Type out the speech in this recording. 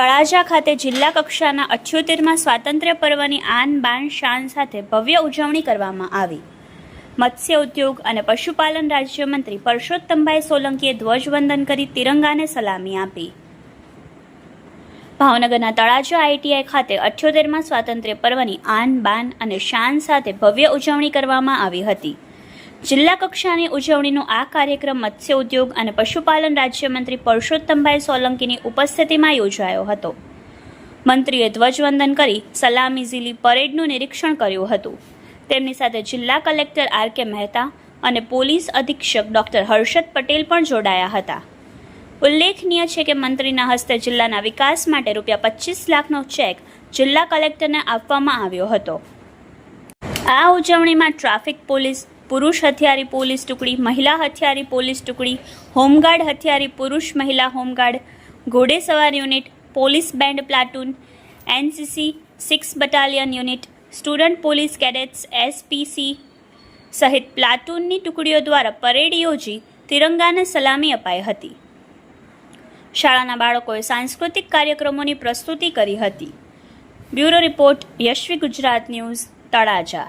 તળાજા ખાતે જિલ્લા કક્ષાના અઠ્યોતેરમાં સ્વાતંત્ર્ય પર્વની આન બાન શાન સાથે ભવ્ય ઉજવણી કરવામાં આવી. મત્સ્ય ઉદ્યોગ અને પશુપાલન રાજ્યમંત્રી પરસોત્તમભાઈ સોલંકીએ ધ્વજવંદન કરી તિરંગાને સલામી આપી. ભાવનગરના તળાજા આઈટીઆઈ ખાતે અઠ્યોતેરમાં સ્વાતંત્ર્ય પર્વની આન બાન અને શાન સાથે ભવ્ય ઉજવણી કરવામાં આવી હતી. જિલ્લા કક્ષાની ઉજવણીનો આ કાર્યક્રમ મત્સ્ય ઉદ્યોગ અને પશુપાલન રાજ્યમંત્રી પરસોત્તમભાઈ સોલંકીની ઉપસ્થિતિમાં યોજાયો હતો. મંત્રીએ ધ્વજવંદન કરી સલામી ઝીલી પરેડનું નિરીક્ષણ કર્યું હતું. તેમની સાથે જિલ્લા કલેક્ટર આર કે મહેતા અને પોલીસ અધિક્ષક ડોક્ટર હર્ષદ પટેલ પણ જોડાયા હતા. ઉલ્લેખનીય છે કે મંત્રીના હસ્તે જિલ્લાના વિકાસ માટે રૂપિયા પચીસ લાખનો ચેક જિલ્લા કલેક્ટરને આપવામાં આવ્યો હતો. આ ઉજવણીમાં ટ્રાફિક પોલીસ પુરુષ હથિયારી પોલીસ ટુકડી, મહિલા હથિયારી પોલીસ ટુકડી, હોમગાર્ડ હથિયારી પુરુષ, મહિલા home guard ઘોડેસવાર unit, police band platoon, NCC, six battalion unit, student police cadets, SPC સહિત પ્લાટૂનની ટુકડીઓ દ્વારા પરેડ યોજી તિરંગાને સલામી અપાઈ હતી. શાળાના બાળકોએ સાંસ્કૃતિક કાર્યક્રમોની પ્રસ્તુતિ કરી હતી. Bureau report Yashvi Gujarat news, Talaja.